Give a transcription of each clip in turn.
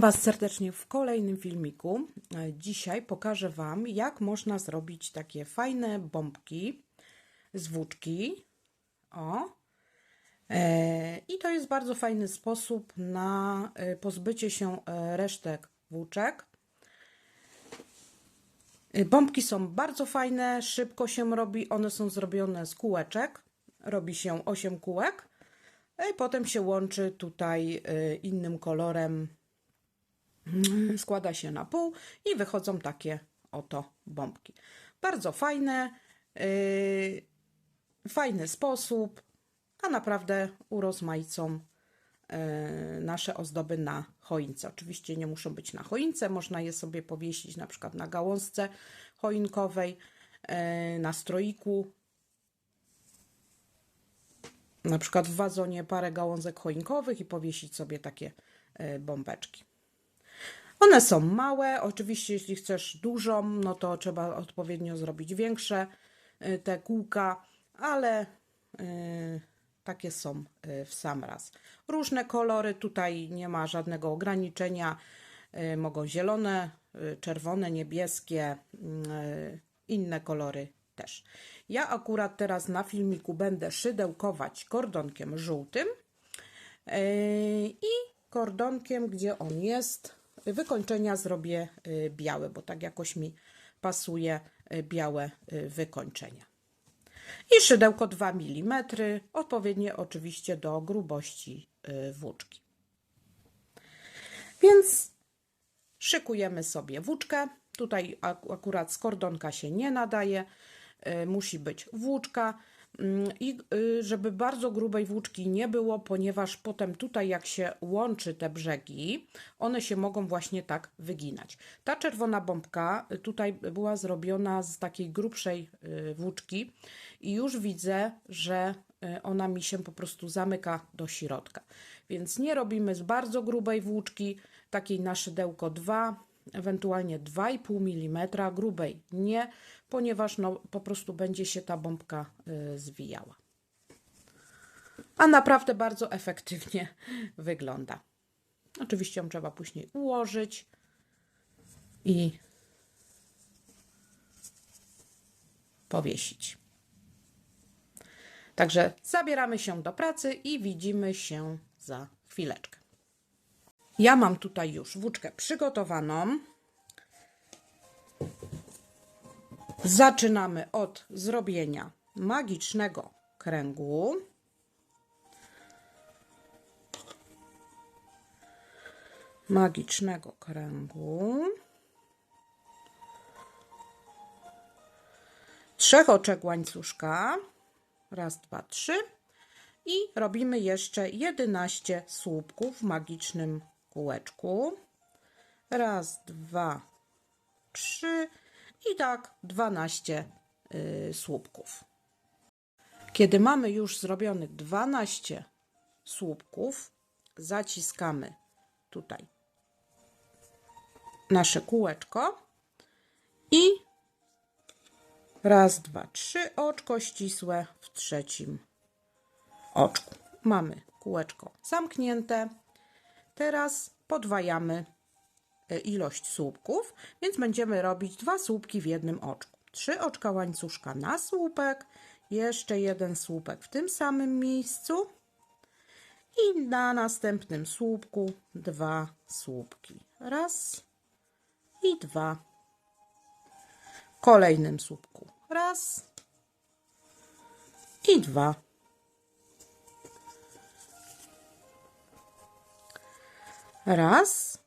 Was serdecznie w kolejnym filmiku. E, Dzisiaj pokażę Wam, jak można zrobić takie fajne bombki z włóczki. O. E, I to jest bardzo fajny sposób na e, pozbycie się resztek włóczek. Bombki są bardzo fajne, szybko się robi. One są zrobione z kółeczek. Robi się 8 kółek. I potem się łączy tutaj innym kolorem składa się na pół i wychodzą takie oto bombki. Bardzo fajne, yy, fajny sposób, a naprawdę urozmaicą yy, nasze ozdoby na choince. Oczywiście nie muszą być na choince, można je sobie powiesić na przykład na gałązce choinkowej, yy, na stroiku, na przykład w wazonie parę gałązek choinkowych i powiesić sobie takie yy, bombeczki. One są małe, oczywiście jeśli chcesz dużą, no to trzeba odpowiednio zrobić większe y, te kółka, ale y, takie są y, w sam raz. Różne kolory, tutaj nie ma żadnego ograniczenia, mogą zielone, czerwone, niebieskie, inne kolory też. Ja akurat teraz na filmiku będę szydełkować kordonkiem żółtym i kordonkiem, gdzie on jest, wykończenia zrobię y, białe, bo tak jakoś mi pasuje y, białe y, wykończenia. I szydełko 2 mm, odpowiednie oczywiście do grubości włóczki. Więc szykujemy sobie włóczkę. Tutaj ak- akurat z kordonka się nie nadaje, musi być włóczka. Mm, I y, żeby bardzo grubej włóczki nie było, ponieważ potem tutaj jak się łączy te brzegi, one się mogą właśnie tak wyginać. Ta czerwona bombka y, tutaj była zrobiona z takiej grubszej y, włóczki i już widzę, że ona mi się po prostu zamyka do środka. Więc nie robimy z bardzo grubej włóczki, takiej na szydełko 2, ewentualnie 2,5 mm, grubej nie, ponieważ no, po prostu będzie się ta bombka y, zwijała. A naprawdę bardzo efektywnie wygląda. Oczywiście ją trzeba później ułożyć i powiesić. Także zabieramy się do pracy i widzimy się za chwileczkę. Ja mam tutaj już włóczkę przygotowaną. Zaczynamy od zrobienia magicznego kręgu. Magicznego kręgu. Trzech oczek łańcuszka. Raz, dwa, trzy. I robimy jeszcze 11 słupków w magicznym kółeczku. Raz, dwa, trzy i tak 12 y, słupków. Kiedy mamy już zrobionych 12 słupków, zaciskamy tutaj nasze kółeczko i raz, dwa, trzy oczko ścisłe w trzecim oczku. Mamy kółeczko zamknięte. Teraz podwajamy e, ilość słupków, więc będziemy robić dwa słupki w jednym oczku. Trzy oczka łańcuszka na słupek, jeszcze jeden słupek w tym samym miejscu i na następnym słupku dwa słupki. Raz i dwa. W kolejnym słupku raz i dwa. Raz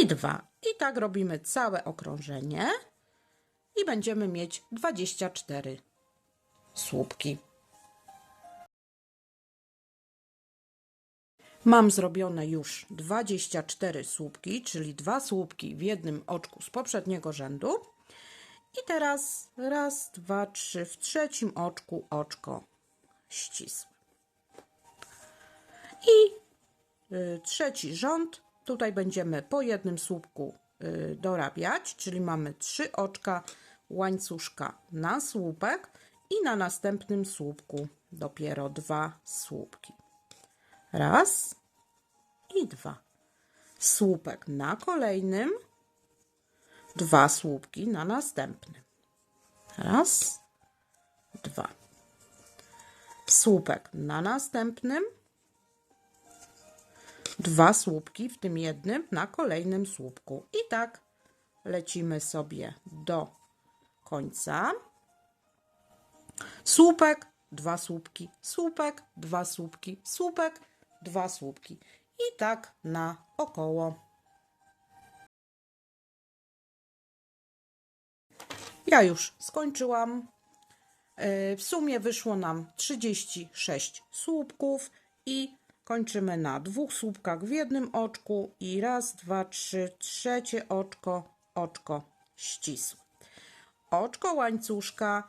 i dwa. I tak robimy całe okrążenie i będziemy mieć 24 słupki. Mam zrobione już 24 słupki, czyli dwa słupki w jednym oczku z poprzedniego rzędu. I teraz raz, dwa, trzy w trzecim oczku oczko ścisłe. I trzeci rząd. Tutaj będziemy po jednym słupku y, dorabiać, czyli mamy trzy oczka łańcuszka na słupek i na następnym słupku dopiero dwa słupki. Raz i dwa. Słupek na kolejnym, dwa słupki na następnym. Raz, dwa. Słupek na następnym, dwa słupki w tym jednym na kolejnym słupku. I tak lecimy sobie do końca. Słupek, dwa słupki, słupek, dwa słupki, słupek, dwa słupki. I tak na około. Ja już skończyłam. Yy, W sumie wyszło nam 36 słupków i kończymy na dwóch słupkach w jednym oczku i raz, dwa, trzy, trzecie oczko, oczko ścisłe. Oczko łańcuszka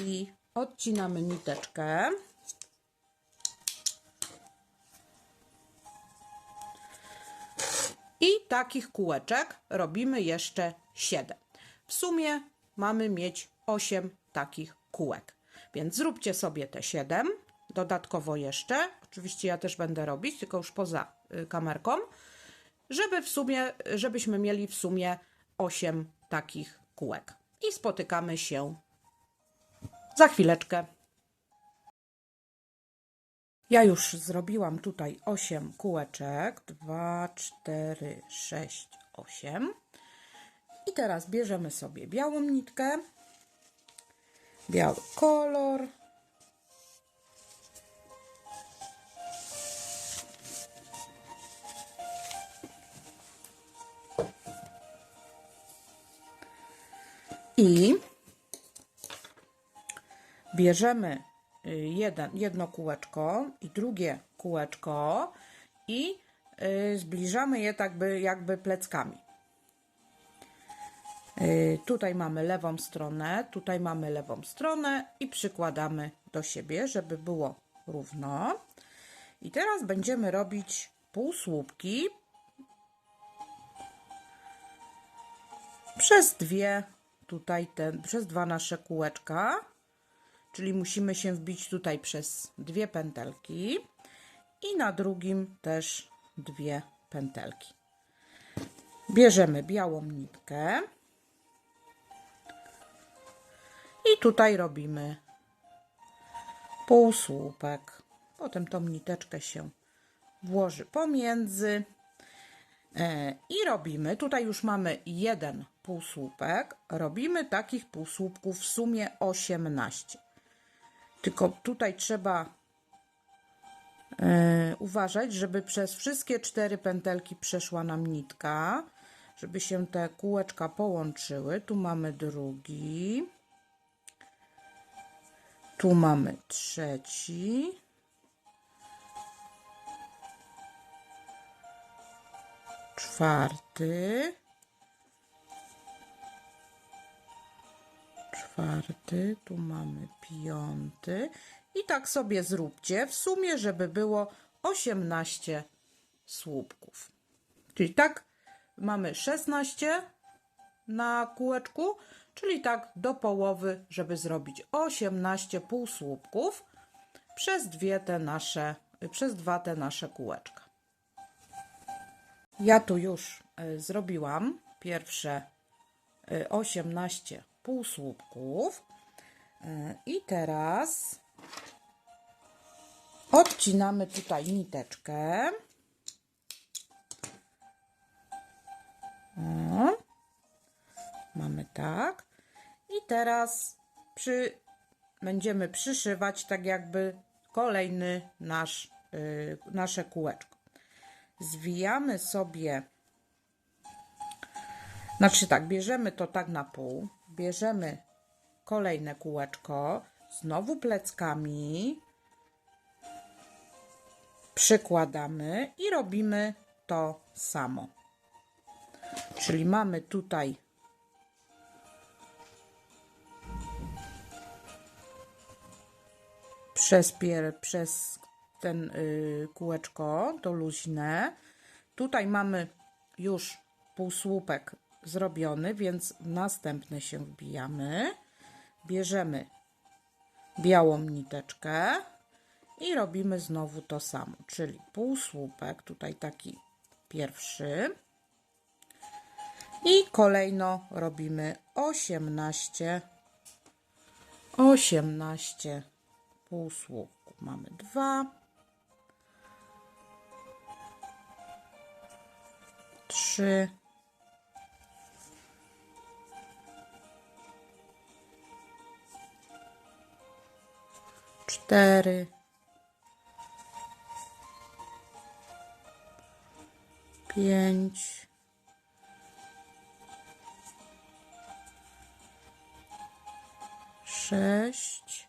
i odcinamy niteczkę. I takich kółeczek robimy jeszcze 7. W sumie mamy mieć 8 takich kółek. Więc zróbcie sobie te 7. Dodatkowo jeszcze, oczywiście ja też będę robić, tylko już poza y, kamerką, żeby w sumie, żebyśmy mieli w sumie 8 takich kółek. I spotykamy się za chwileczkę. Ja już zrobiłam tutaj 8 kółeczek. 2, 4, 6, 8. I teraz bierzemy sobie białą nitkę, biały kolor. I bierzemy y, jeden, jedno kółeczko i drugie kółeczko i y, zbliżamy je tak by, jakby pleckami. Y, Tutaj mamy lewą stronę, tutaj mamy lewą stronę i przykładamy do siebie, żeby było równo. I teraz będziemy robić półsłupki przez dwie tutaj ten, przez dwa nasze kółeczka, czyli musimy się wbić tutaj przez dwie pętelki i na drugim też dwie pętelki. Bierzemy białą nitkę i tutaj robimy półsłupek. Potem tą niteczkę się włoży pomiędzy E, I robimy, tutaj już mamy jeden półsłupek, robimy takich półsłupków w sumie 18. Tylko tutaj trzeba e, uważać, żeby przez wszystkie cztery pętelki przeszła nam nitka, żeby się te kółeczka połączyły. Tu mamy drugi, tu mamy trzeci. czwarty, czwarty, tu mamy piąty i tak sobie zróbcie w sumie, żeby było 18 słupków. Czyli tak mamy 16 na kółeczku, czyli tak do połowy, żeby zrobić 18 półsłupków przez dwie te nasze, przez dwa te nasze kółeczka. Ja tu już y, zrobiłam pierwsze y, 18 półsłupków. Y, I teraz odcinamy tutaj niteczkę. O, mamy tak. I teraz przy, będziemy przyszywać tak jakby kolejny nasz, y, nasze kółeczko zwijamy sobie, znaczy tak, bierzemy to tak na pół, bierzemy kolejne kółeczko, znowu pleckami, przykładamy i robimy to samo. Czyli mamy tutaj przez, pier, przez ten y, kółeczko, to luźne. Tutaj mamy już półsłupek zrobiony, więc następny się wbijamy. Bierzemy białą niteczkę i robimy znowu to samo, czyli półsłupek, tutaj taki pierwszy. I kolejno robimy 18 18 półsłówków. Mamy dwa, trzy, cztery, pięć, sześć,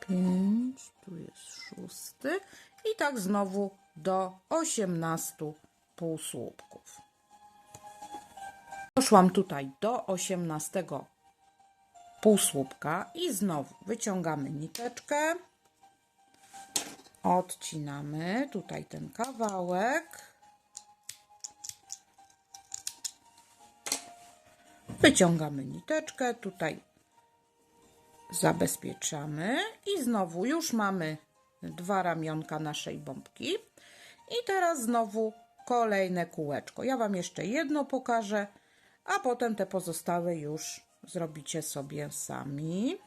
pięć, tu jest szósty. I tak znowu do osiemnastu półsłupków. Doszłam tutaj do osiemnastego półsłupka i znowu wyciągamy niteczkę, odcinamy tutaj ten kawałek, wyciągamy niteczkę, tutaj zabezpieczamy i znowu już mamy dwa ramionka naszej bombki. I teraz znowu kolejne kółeczko. Ja Wam jeszcze jedno pokażę, a potem te pozostałe już zrobicie sobie sami.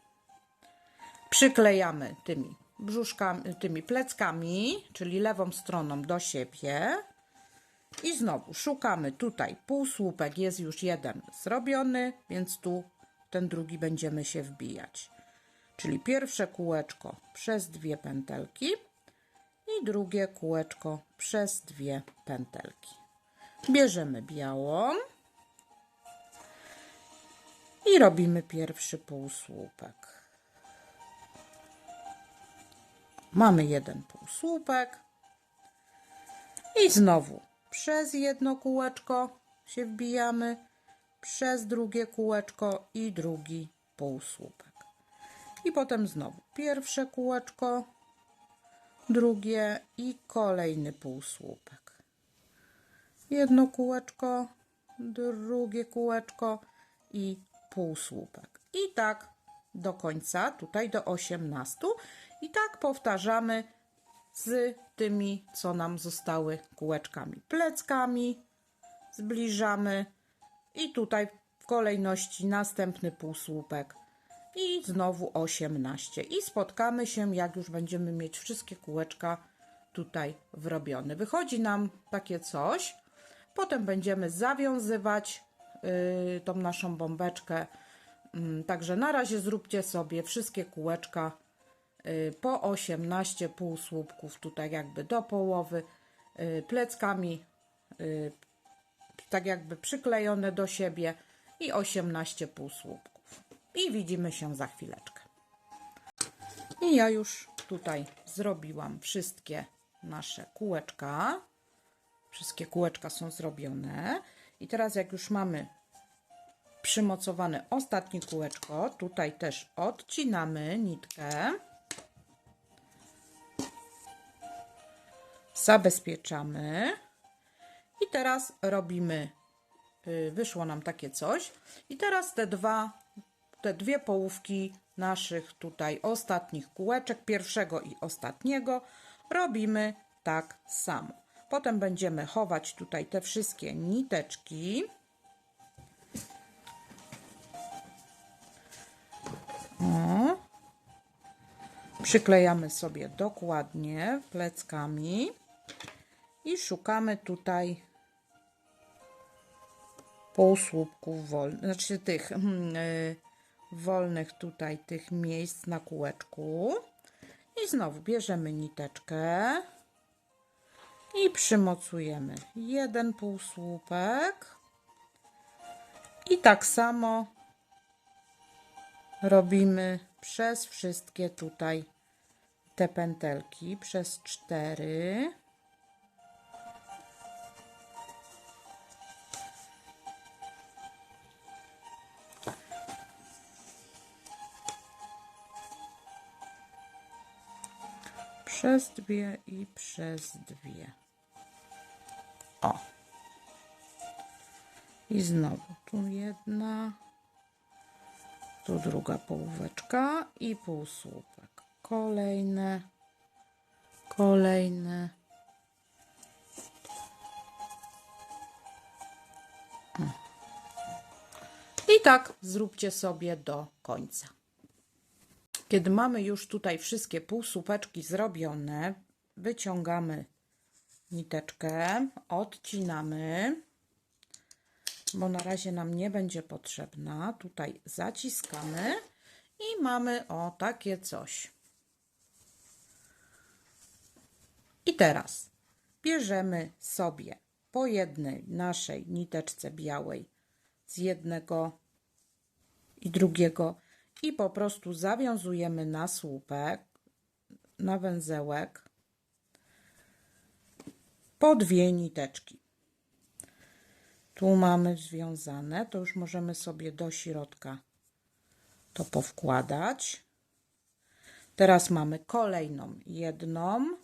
Przyklejamy tymi brzuszkami, tymi pleckami, czyli lewą stroną do siebie. I znowu szukamy tutaj półsłupek, jest już jeden zrobiony, więc tu ten drugi będziemy się wbijać. Czyli pierwsze kółeczko przez dwie pętelki i drugie kółeczko przez dwie pętelki. Bierzemy białą i robimy pierwszy półsłupek. Mamy jeden półsłupek i znowu przez jedno kółeczko się wbijamy, przez drugie kółeczko i drugi półsłupek. I potem znowu pierwsze kółeczko, drugie i kolejny półsłupek. Jedno kółeczko, drugie kółeczko i półsłupek. I tak do końca, tutaj do 18. I tak powtarzamy z tymi, co nam zostały kółeczkami. Pleckami zbliżamy i tutaj w kolejności następny półsłupek i znowu 18. I spotkamy się, jak już będziemy mieć wszystkie kółeczka tutaj wrobione. Wychodzi nam takie coś. Potem będziemy zawiązywać tą naszą bombeczkę. Yy, także na razie zróbcie sobie wszystkie kółeczka yy, po 18 półsłupków tutaj jakby do połowy yy, pleckami tak jakby przyklejone do siebie i 18 półsłupków. I widzimy się za chwileczkę. I ja już tutaj zrobiłam wszystkie nasze kółeczka. Wszystkie kółeczka są zrobione. I teraz jak już mamy przymocowane ostatnie kółeczko, tutaj też odcinamy nitkę. Zabezpieczamy. I teraz robimy, y, wyszło nam takie coś. I teraz te dwa, te dwie połówki naszych tutaj ostatnich kółeczek, pierwszego i ostatniego, robimy tak samo. Potem będziemy chować tutaj te wszystkie niteczki. O. Przyklejamy sobie dokładnie pleckami i szukamy tutaj półsłupków wolnych, znaczy tych hmm, y, wolnych tutaj tych miejsc na kółeczku. I znowu bierzemy niteczkę i przymocujemy jeden półsłupek. I tak samo robimy przez wszystkie tutaj te pętelki, przez cztery. Przez dwie i przez dwie. O. I znowu tu jedna, tu druga połóweczka i półsłupek. Kolejne, kolejne. I tak zróbcie sobie do końca. Kiedy mamy już tutaj wszystkie półsłupeczki zrobione, wyciągamy niteczkę, odcinamy, bo na razie nam nie będzie potrzebna. Tutaj zaciskamy i mamy o takie coś. I teraz bierzemy sobie po jednej naszej niteczce białej z jednego i drugiego i po prostu zawiązujemy na słupek, na węzełek po dwie niteczki. Tu mamy związane, to już możemy sobie do środka to powkładać. Teraz mamy kolejną jedną,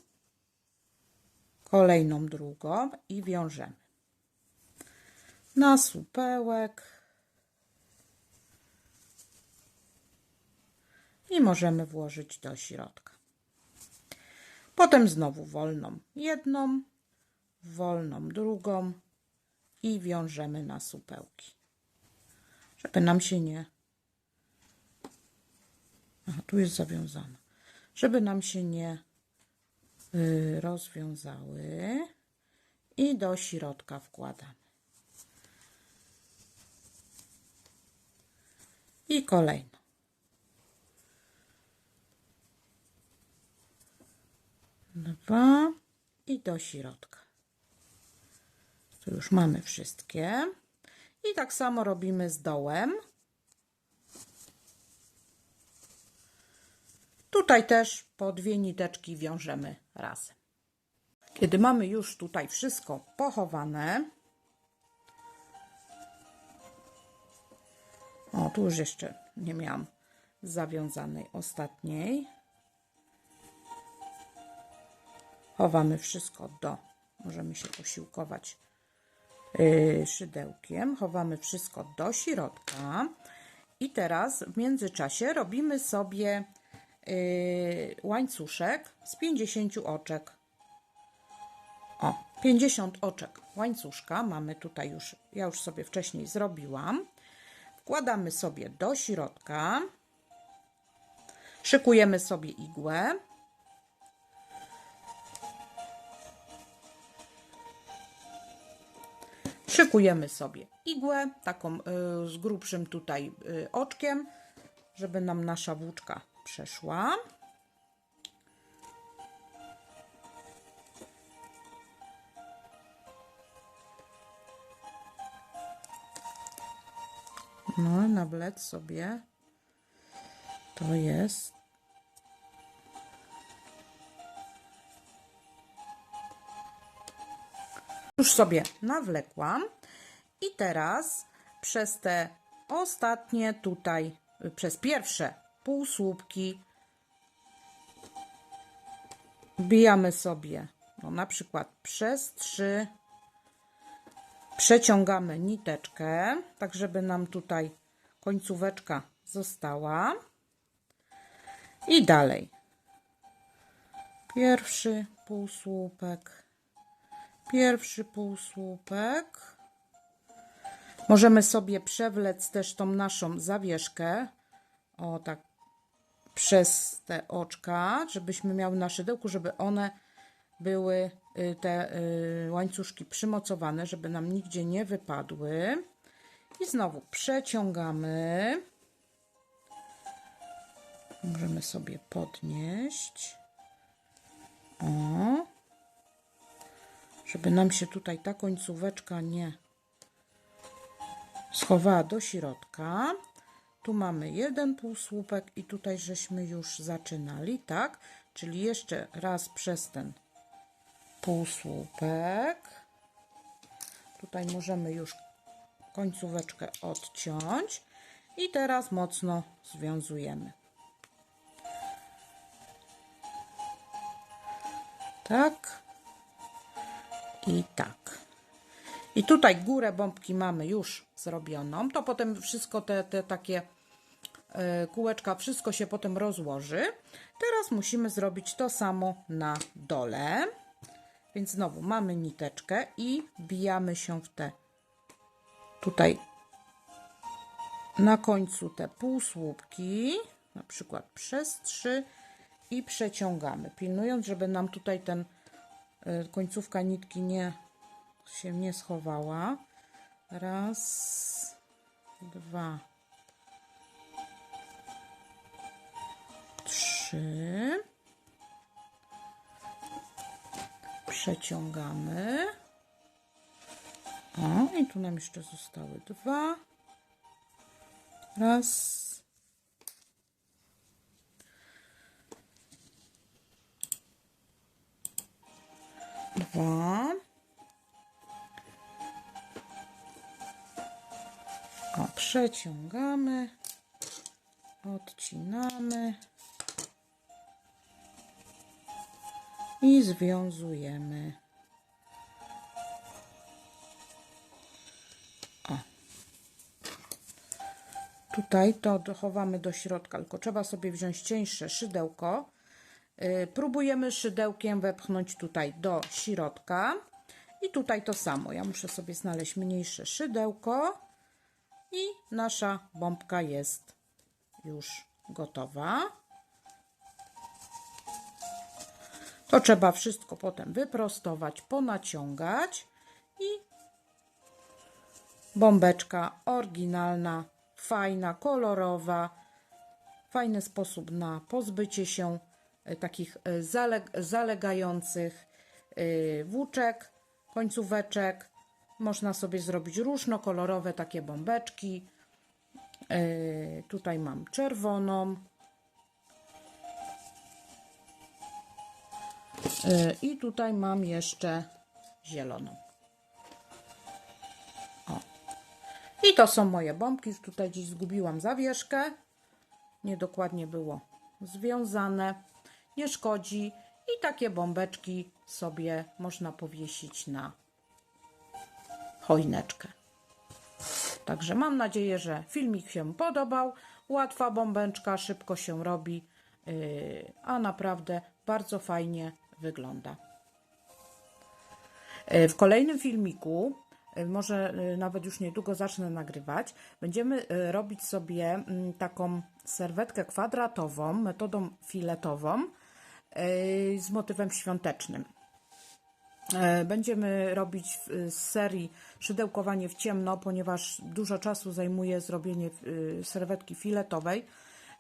kolejną drugą i wiążemy. Na supełek. I możemy włożyć do środka. Potem znowu wolną jedną, wolną drugą i wiążemy na supełki. Żeby nam się nie... Aha, tu jest zawiązana. Żeby nam się nie y, rozwiązały i do środka wkładamy. I kolejną. Dwa i do środka. Tu już mamy wszystkie. I tak samo robimy z dołem. Tutaj też po dwie niteczki wiążemy razem. Kiedy mamy już tutaj wszystko pochowane, o tu już jeszcze nie miałam zawiązanej ostatniej, chowamy wszystko do, możemy się posiłkować szydełkiem, chowamy wszystko do środka i teraz w międzyczasie robimy sobie yy, łańcuszek z 50 oczek. O, 50 oczek łańcuszka mamy tutaj już, ja już sobie wcześniej zrobiłam. Wkładamy sobie do środka. Szykujemy sobie igłę. Szykujemy sobie igłę, taką y, z grubszym tutaj y, oczkiem, żeby nam nasza włóczka przeszła. No, nawlec sobie. To jest. Już sobie nawlekłam. I teraz przez te ostatnie tutaj, przez pierwsze półsłupki wbijamy sobie, no na przykład przez trzy przeciągamy niteczkę, tak żeby nam tutaj końcóweczka została. I dalej. Pierwszy półsłupek, pierwszy półsłupek. Możemy sobie przewlec też tą naszą zawieszkę, o tak, przez te oczka, żebyśmy miały na szydełku, żeby one były y, te y, łańcuszki przymocowane, żeby nam nigdzie nie wypadły. I znowu przeciągamy. Możemy sobie podnieść. O. Żeby nam się tutaj ta końcóweczka nie schowała do środka. Tu mamy jeden półsłupek i tutaj żeśmy już zaczynali, tak? Czyli jeszcze raz przez ten półsłupek. Tutaj możemy już końcóweczkę odciąć i teraz mocno związujemy. Tak i tak. I tutaj górę bombki mamy już zrobioną. To potem wszystko te, te takie e, kółeczka, wszystko się potem rozłoży. Teraz musimy zrobić to samo na dole. Więc znowu mamy niteczkę i bijamy się w te tutaj na końcu te półsłupki, na przykład przez trzy i przeciągamy, pilnując, żeby nam tutaj ten końcówka nitki nie się nie schowała. Raz, dwa, trzy. Przeciągamy. O, i tu nam jeszcze zostały dwa. Raz. Dwa. O, przeciągamy. Odcinamy. I związujemy. Tutaj to dochowamy do środka, tylko trzeba sobie wziąć cieńsze szydełko. Yy, Próbujemy szydełkiem wepchnąć tutaj do środka. I tutaj to samo. Ja muszę sobie znaleźć mniejsze szydełko. I nasza bombka jest już gotowa. To trzeba wszystko potem wyprostować, ponaciągać i bombeczka oryginalna, fajna, kolorowa. Fajny sposób na pozbycie się takich e, zaleg zalegających e, włóczek, końcóweczek. Można sobie zrobić różnokolorowe takie bombeczki. E, Tutaj mam czerwoną. E, I tutaj mam jeszcze zieloną. I to są moje bombki. Tutaj gdzieś zgubiłam zawieszkę. Niedokładnie było związane. Nie szkodzi. I takie bombeczki sobie można powiesić na choineczkę. Także mam nadzieję, że filmik się podobał. Łatwa bombeczka, szybko się robi, yy, a naprawdę bardzo fajnie wygląda. Yy, W kolejnym filmiku, yy, może nawet już niedługo zacznę nagrywać, będziemy robić sobie mm, taką serwetkę kwadratową, metodą filetową z motywem świątecznym. E, Będziemy robić z serii szydełkowanie w ciemno, ponieważ dużo czasu zajmuje zrobienie y, serwetki filetowej,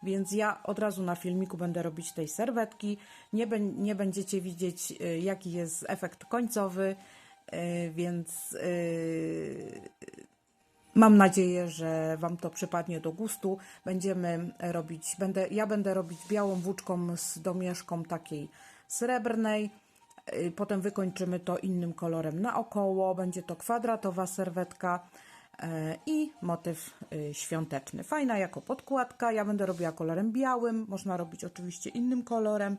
więc ja od razu na filmiku będę robić tej serwetki. Nie, nie będziecie widzieć, y, jaki jest efekt końcowy, y, więc Mam nadzieję, że Wam to przypadnie do gustu. Będziemy robić, będę, ja będę robić białą włóczką z domieszką takiej srebrnej. Y, Potem wykończymy to innym kolorem naokoło. Będzie to kwadratowa serwetka e, i motyw y, świąteczny. Fajna jako podkładka. Ja będę robiła kolorem białym. Można robić oczywiście innym kolorem.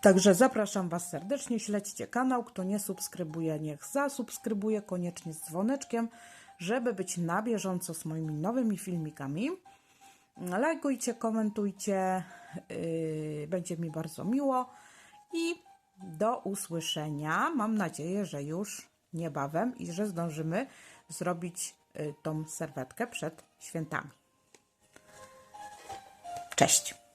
Także zapraszam Was serdecznie, śledźcie kanał. Kto nie subskrybuje, niech zasubskrybuje koniecznie z dzwoneczkiem, żeby być na bieżąco z moimi nowymi filmikami. Lajkujcie, komentujcie, yy, będzie mi bardzo miło i do usłyszenia. Mam nadzieję, że już niebawem i że zdążymy zrobić yy, tą serwetkę przed świętami. Cześć!